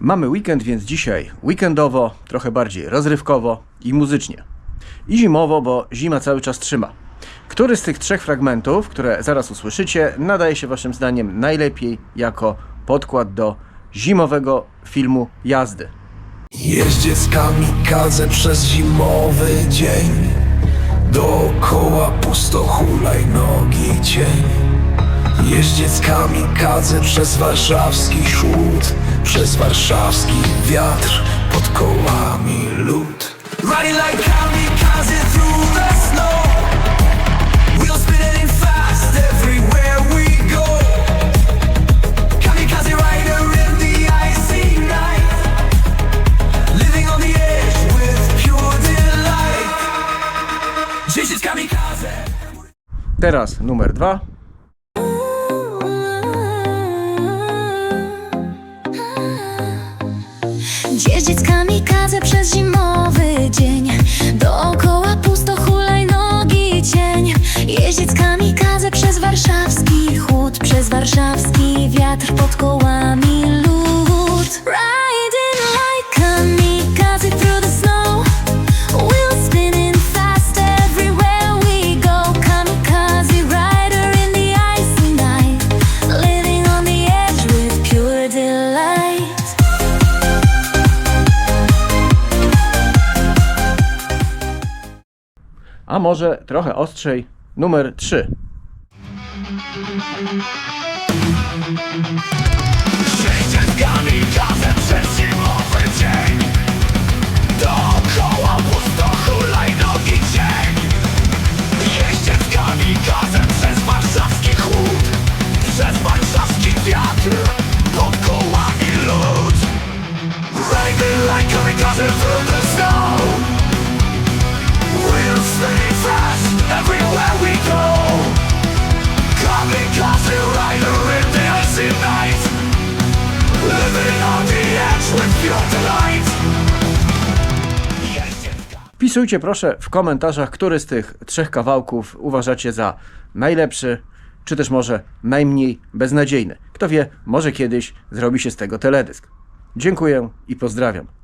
Mamy weekend, więc dzisiaj weekendowo, trochę bardziej rozrywkowo i muzycznie. I zimowo, bo zima cały czas trzyma. Który z tych trzech fragmentów, które zaraz usłyszycie, nadaje się Waszym zdaniem najlepiej jako podkład do zimowego filmu jazdy? Jeździec kamikadze przez zimowy dzień Dookoła pusto hulajnogi cień Jeździec kamikadze przez warszawski chłód Przez warszawski wiatr pod kołami lód. Riding like kamikaze through the snow. Wheels spinning fast everywhere we go. Kamikaze rider in the icy night. Living on the edge with pure delight. Jeździec kamikaze. Teraz numer dwa. Jeździec kamikadze przez zimowy dzień. Dookoła pusto hulajnogi cień. Jeździec kamikadze przez warszawski chłód Przez warszawski wiatr pod kołami lód A może trochę ostrzej, numer trzy. Jeździec kamikaze przez zimowy dzień Wpisujcie proszę w komentarzach, który z tych trzech kawałków uważacie za najlepszy, czy też może najmniej beznadziejny. Kto wie, może kiedyś zrobi się z tego teledysk. Dziękuję i pozdrawiam.